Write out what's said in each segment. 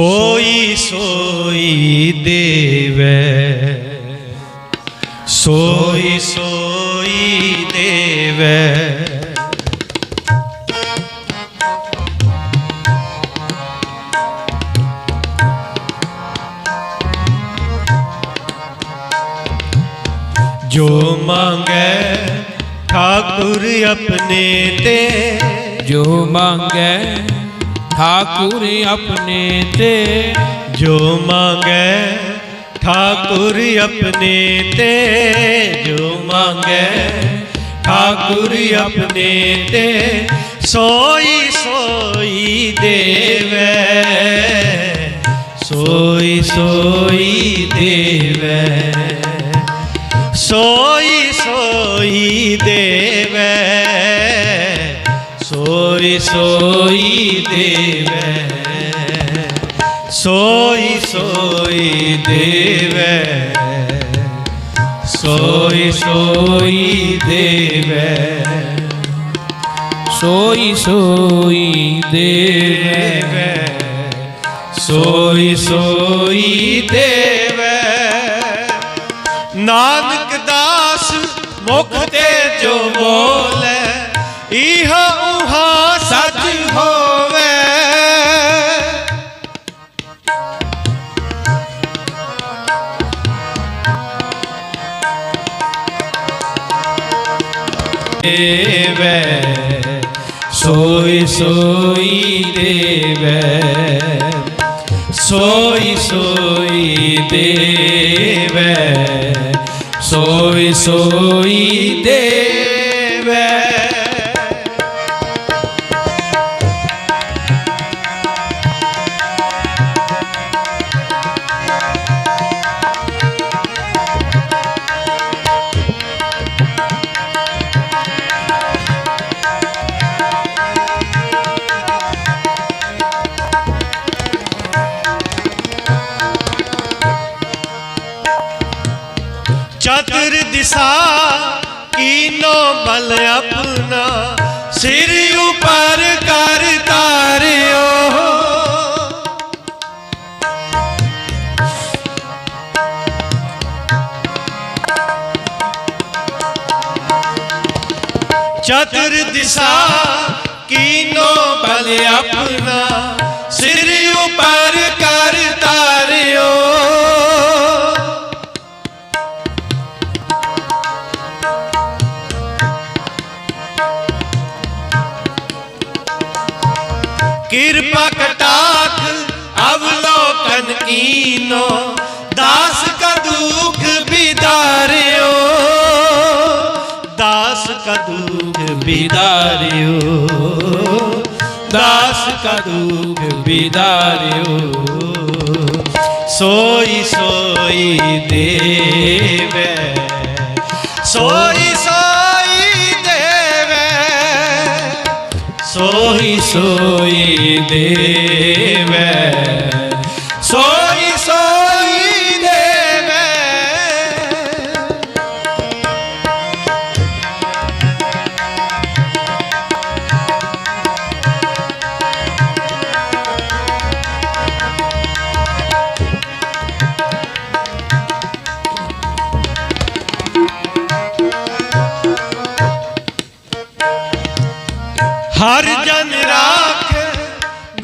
ਸੋਈ ਸੋਈ ਦੇਵੈ। ਸੋਈ ਸੋਈ ਦੇਵੈ। ਜੋ ਮੰਗੈ ਠਾਕੁਰ ਆਪਣੇ ਤੇ ਜੋ ਮੰਗੈ ਠਾਕੁਰ ਆਪਣੇ ਤੇ ਜੋ ਮੰਗੈ ਠਾਕੁਰ ਆਪਣੇ ਤੇ ਜੋ ਮੰਗੈ ਠਾਕੁਰ ਆਪਣੇ ਤੇ ਸੋਈ ਸੋਈ ਦੇਵੈ ਸੋਈ ਸੋਈ ਦੇਵੈ ਸੋਈ ਸੋਈ ਦੇਵੈ ਸੋਈ ਸੋਈ ਦੇਵੈ। ਸੋਈ ਸੋਈ ਦੇਵੈ। ਸੋਈ ਸੋਈ ਦੇਵੈ। ਸੋਈ ਸੋਈ ਦੇਵੈ। ਸੋਈ ਸੋਈ ਦੇਵੈ। ਨਾਨਕ ਦਾਸ ਮੁਖ ਤੇ ਜੋ ਬੋਲੇ, ਇਹ ਦੇਵੈ ਸੋਈ ਸੋਈ ਦੇਵੈ ਸੋਈ ਸੋਈ ਦੇਵੈ ਸੋਈ ਸੋਈ ਦੇਵੈ। सा कीनो बल अपना सिर ऊपर कर तारियो चतुर दिशा कीनो बल अपना सिर ऊपर कर ਕੀਨੋ ਦਾਸ ਕਾ ਦੁਖ ਬਿਦਾਰਿਓ, ਦਾਸ ਕਾ ਦੁਖ ਬਿਦਾਰਿਓ, ਦਾਸ ਕਾ ਦੁਖ ਬਿਦਾਰਿਓ। ਸੋਈ ਸੋਈ ਦੇਵੈ, ਸੋਈ ਸੋਈ ਦੇਵੈ, ਸੋਈ ਸੋਈ ਦੇਵੈ।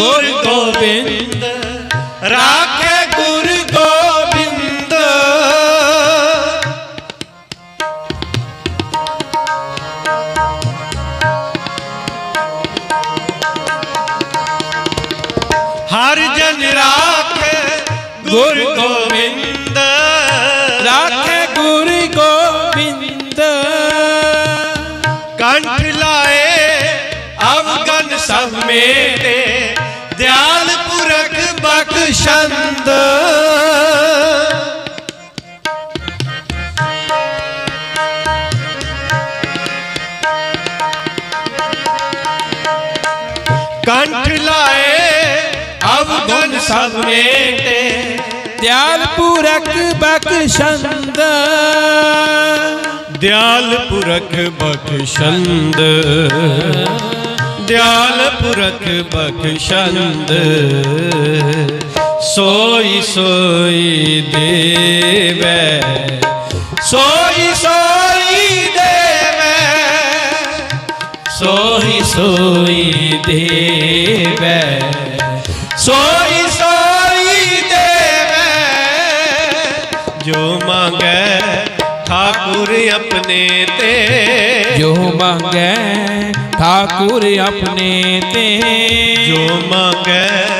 ਗੁਰ ਗੋਬਿੰਦ, ਰਾਖੇ ਗੁਰ ਗੋਬਿੰਦ। ਹਰ ਜਨ ਰਾਖੇ ਗੁਰ ਗੋਬਿੰਦ, ਰਾਖੇ ਗੁਰ ਗੋਬਿੰਦ। ਕੰਠ ਲਾਏ ਅਵਗਨ ਸਭ ਮੇਟੇ ਬਖਸ਼ੰਦ ਕੰਠ ਲਾਏ ਅਵਗਨ ਸਭ ਮੇਟੇ ਦਿਆਲ ਪੁਰਖ ਬਖਸ਼ੰਦ ਦਿਆਲ ਪੁਰਖ ਬਖਸ਼ੰਦ ਦਿਆਲ ਪੁਰਖ ਬਖਸ਼ੰਦ ਸੋਈ ਸੋਈ ਦੇਵੈ। ਸੋਈ ਸੋਈ ਦੇਵੈ। ਸੋਹੀ ਸੋਈ ਦੇਵੈ। ਸੋਈ ਸੋਈ ਦੇਵੈ। ਜੋ ਮੰਗੈ ਠਾਕੁਰ ਆਪਣੇ ਤੇ। ਜੋ ਮੰਗੈ ਠਾਕੁਰ ਆਪਣੇ ਤੇ। ਜੋ ਮੰਗੈ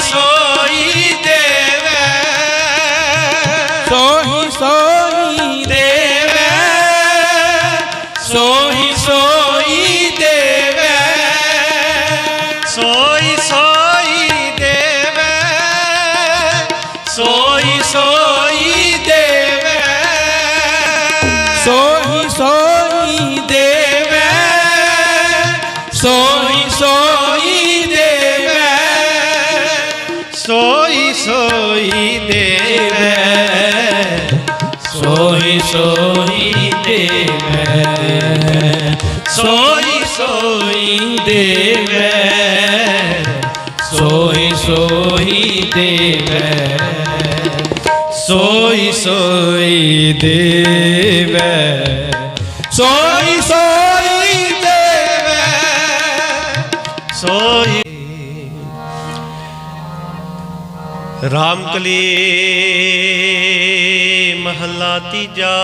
ਸੋਈ ਸੋਈ ਦੇਵੈ। ਸੋਹੀ ਸੋਹੀ ਦੇਵੈ। ਸੋਹੀ ਸੋਹੀ ਦੇਵੈ। ਸੋਈ ਸੋਈ ਸੋਈ ਸੋਈ ਦੇਵੈ ਸੋਹੀ ਸੋਹੀ ਦੇਵੈ ਸੋਹੀ ਸੋਈ ਦੇਵੈ ਸੋਹੀ ਸੋਹੀ ਦੇਵੈ ਸੋਈ ਸੋਈ ਦੇਵੈ ਸੋਹੀ ਸੋਹੀ ਦੇਵੈ ਸੋਈ ਰਾਮਕਲੀ ਮਹੱਲਾ ਤੀਜਾ।